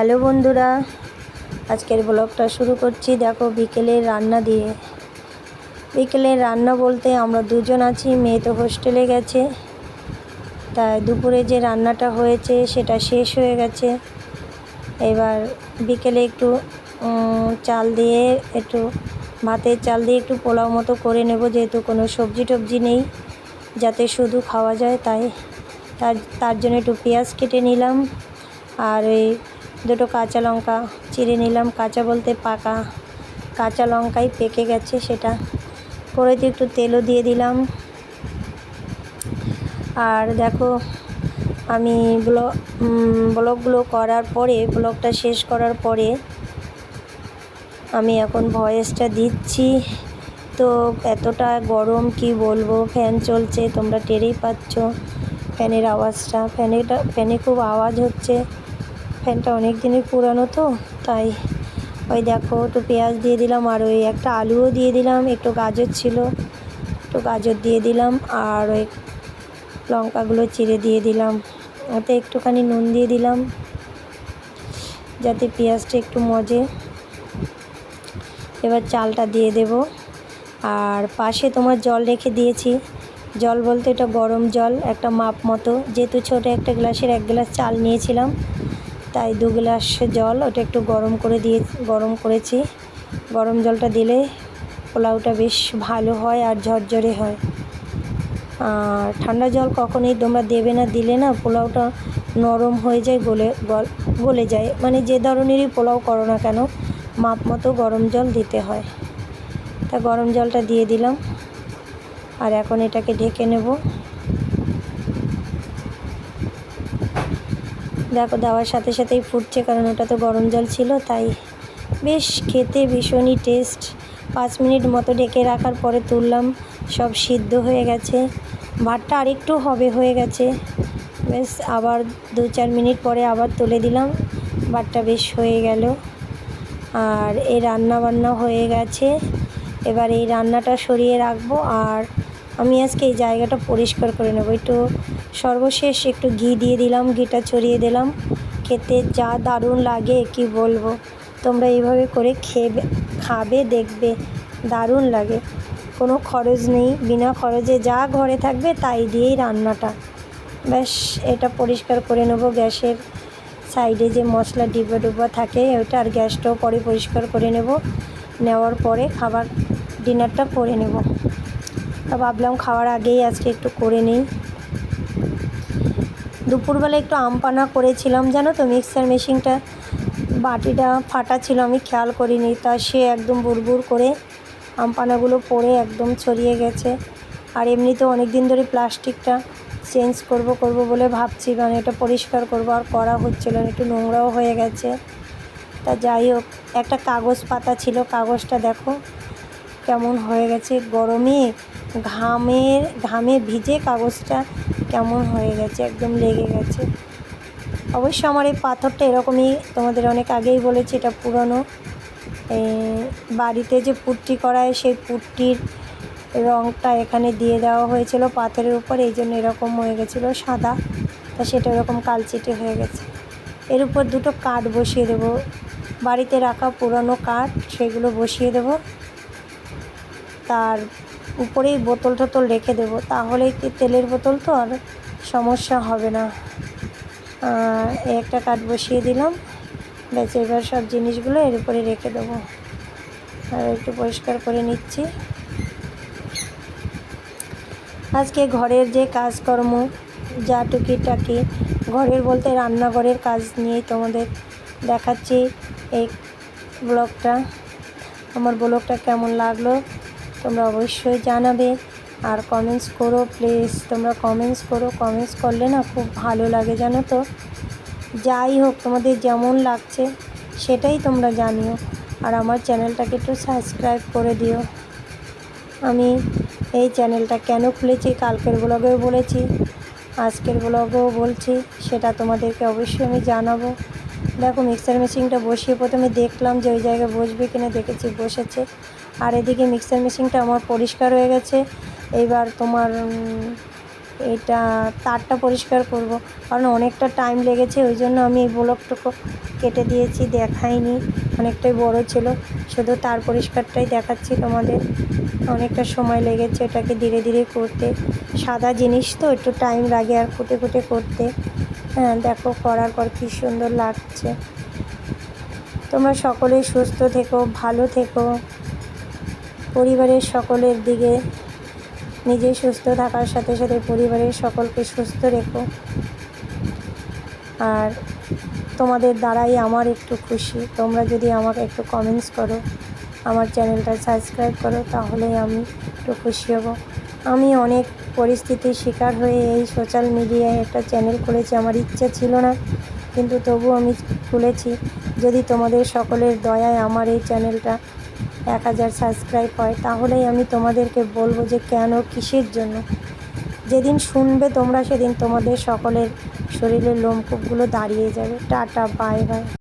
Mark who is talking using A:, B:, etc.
A: Hello বন্ধুরা, আজকের ব্লগটা শুরু করছি। দেখো, বিকেলের রান্না দিয়ে। বিকেলের রান্না বলতে আমরা দুজন আছি, মেয়ে তো হোস্টেলে গেছে। তাই দুপুরে যে রান্নাটা হয়েছে, সেটা শেষ হয়ে গেছে। এবার বিকেলে একটু চাল দিয়ে একটু, ভাতের চাল দিয়ে একটু পোলাও মতো করে নেব, যেহেতু কোনো সবজি টবজি নেই, যাতে শুধু খাওয়া যায় তাই। তার তার জন্য একটু পেঁয়াজ কেটে নিলাম। আর এই দুটো কাঁচা লঙ্কা চিড়ে নিলাম। কাঁচা বলতে পাকা। কাঁচা লঙ্কাই পেকে গেছে সেটা। দিয়ে একটু তেলও দিয়ে দিলাম। আর দেখো, আমি ব্লগ ব্লগগুলো করার পরে, ব্লগটা শেষ করার পরে আমি এখন ভয়েসটা দিচ্ছি। তো এতটা গরম কি বলব? ফ্যান চলছে, তোমরা টেরেই পাচ্ছ। ফ্যানের আওয়াজটা, ফ্যানেটা, ফ্যানে খুব আওয়াজ হচ্ছে। ফ্যানটা অনেক দিনের পুরানো তো, তাই ওই দেখো, একটু পেঁয়াজ দিয়ে দিলাম আর ওই একটা আলুও দিয়ে দিলাম, একটু গাজর ছিল, একটু গাজর দিয়ে দিলাম আর ওই লঙ্কাগুলো চিড়ে দিয়ে দিলাম, ওতে একটুখানি নুন দিয়ে দিলাম, যাতে পেঁয়াজটা একটু মজে। এবার চালটা দিয়ে দেব, আর পাশে তোমার জল রেখে দিয়েছি, জল বলতে এটা গরম জল, একটা মাপ মতো, যেহেতু ছোটো একটা গ্লাসের এক গ্লাস চাল নিয়েছিলাম তাই দু গ্লাস জল, ওটা একটু গরম করে দিয়ে, গরম করেছি। গরম জলটা দিলে পোলাওটা বেশ ভালো হয় আর ঝরঝরে হয়। আর ঠান্ডা জল কখনোই তোমরা দেবে না, দিলে না পোলাওটা নরম হয়ে যায় গলে গল যায়। মানে যে ধরনেরই পোলাও করো না কেন, মাপ মতো গরম জল দিতে হয়। তা গরম জলটা দিয়ে দিলাম। আর এখন এটাকে ঢেকে নেব। দেখো, দেওয়ার সাথে সাথেই ফুটছে কারণ ওটা তো গরম জল ছিল, তাই বেশ খেতে ভীষণই টেস্ট পাঁচ মিনিট মতো ঢেকে রাখার পরে তুললাম, সব সিদ্ধ হয়ে গেছে। ভাতটা আরেকটু হবে হয়ে গেছে। বেশ, আবার দু চার মিনিট পরে আবার তুলে দিলাম, ভাতটা বেশ হয়ে গেল। আর এই রান্না বান্না হয়ে গেছে। এবার এই রান্নাটা সরিয়ে রাখব, আর আমি আজকে এই জায়গাটা পরিষ্কার করে নেব। একটু সর্বশেষ একটু ঘি দিয়ে দিলাম, ঘিটা ছড়িয়ে দিলাম। খেতে যা দারুণ লাগে, কি বলব? তোমরা এইভাবে করে খেবে, খাবে, দেখবে। দারুণ লাগে। কোনো খরচ নেই। বিনা খরচে যা ঘরে থাকবে, তাই দিয়েই রান্নাটা। ব্যাস, এটা পরিষ্কার করে নেব গ্যাসের সাইডে যে মশলা ডিব্বা ডুব্বা থাকে, ওটা আর গ্যাসটাও পরে পরিষ্কার করে নেব। নেওয়ার পরে খাবার, ডিনারটা করে নেব। তা ভাবলাম খাওয়ার আগেই আজকে একটু করে নিই। দুপুরবেলা একটু আম পানা করেছিলাম, জানো তো মিক্সার মেশিনটা? বাটিটা ফাটা ছিল, আমি খেয়াল করিনি। তা সে একদম বুড়বুড় করে আম পানাগুলো পড়ে একদম ছড়িয়ে গেছে। আর এমনিতে অনেক দিন ধরে প্লাস্টিকটা চেঞ্জ করব করব বলে ভাবছি মানে এটা পরিষ্কার করব, আর করা হচ্ছিল একটু নোংরাও হয়ে গেছে। তা যাই হোক, একটা কাগজ পাতা ছিল, কাগজটা দেখো কেমন হয়ে গেছে। গরমে ঘামের, ঘামে ভিজে কাগজটা কেমন হয়ে গেছে, একদম লেগে গেছে। অবশ্য আমার এই পাথরটা এরকমই, তোমাদের অনেক আগেই বলেছি, এটা পুরনো। বাড়িতে যে পুট্টি করায়, সেই পুট্টির রঙটা এখানে দিয়ে দেওয়া হয়েছিল পাথরের উপর, এই জন্য এরকম হয়ে গেছিল সাদা। তা সেটা এরকম কালচিটে হয়ে গেছে। এর উপর দুটো কাঠ বসিয়ে দেবো। বাড়িতে রাখা পুরনো কাঠ, সেগুলো বসিয়ে দেবো। তার উপরেই বোতল টোতল রেখে দেবো তাহলে তেলের বোতল তো আর সমস্যা হবে না। একটা কাঠ বসিয়ে দিলাম। ব্যাস, এবার সব জিনিসগুলো এর উপরে রেখে দেবো। আর একটু পরিষ্কার করে নিচ্ছি। আজকে ঘরের যে কাজকর্ম, যা টুকিটাকি, ঘরের বলতে রান্নাঘরের কাজ নিয়েই তোমাদের দেখাচ্ছি এই ব্লগটা। আমার ব্লগটা কেমন লাগল? তোমরা অবশ্যই জানাবে আর কমেন্টস করো প্লিজ তোমরা কমেন্টস করো। কমেন্টস করলে না খুব ভালো লাগে জানো তো? যাই হোক, তোমাদের যেমন লাগছে সেটাই তোমরা জানিও। আর আমার চ্যানেলটাকে একটু সাবস্ক্রাইব করে দিও। আমি এই চ্যানেলটা কেন খুলেছি, কালকের ব্লগেও বলেছি, আজকের ব্লগেও বলছি, সেটা তোমাদেরকে অবশ্যই আমি জানাব। দেখো মিক্সার মেশিনটা বসিয়ে প্রথমে দেখলাম যে ওই জায়গায় বসবে কিনা, দেখেছি বসেছে। আর এদিকে মিক্সার মেশিনটা আমার পরিষ্কার হয়ে গেছে। এবার তোমার এটা তারটা পরিষ্কার করব। কারণ অনেকটা টাইম লেগেছে, ওই জন্য আমি এই ব্লগটুকু কেটে দিয়েছি, দেখাইনি। অনেকটাই বড় ছিল। শুধু তার পরিষ্কারটাই দেখাচ্ছি তোমাদের। অনেকটা সময় লেগেছে এটাকে ধীরে ধীরে করতে। সাদা জিনিস তো, একটু টাইম লাগে আর কুটে কুটে করতে। হ্যাঁ দেখো করার পর কী সুন্দর লাগছে। তোমরা সকলেই সুস্থ থেকো, ভালো থেকো। পরিবারের সকলের দিকে নিজে সুস্থ থাকার সাথে সাথে পরিবারের সকলকে সুস্থ রেখো। আর তোমাদের দ্বারাই আমার একটু খুশি। তোমরা যদি আমাকে একটু কমেন্টস করো, আমার চ্যানেলটা সাবস্ক্রাইব করো, তাহলেই আমি একটু খুশি হব। আমি অনেক পরিস্থিতির শিকার হয়ে এই সোশ্যাল মিডিয়ায় একটা চ্যানেল খুলেছি, আমার ইচ্ছা ছিল না, কিন্তু তবু আমি খুলেছি। যদি তোমাদের সকলের দয়ায় আমার এই চ্যানেলটা এক হাজার সাবস্ক্রাইব হয়, তাহলেই আমি তোমাদেরকে বলব যে কেন, কিসের জন্য? যেদিন শুনবে তোমরা সেদিন তোমাদের সকলের শরীরের লোমকূপগুলো দাঁড়িয়ে যাবে। Tata bye bye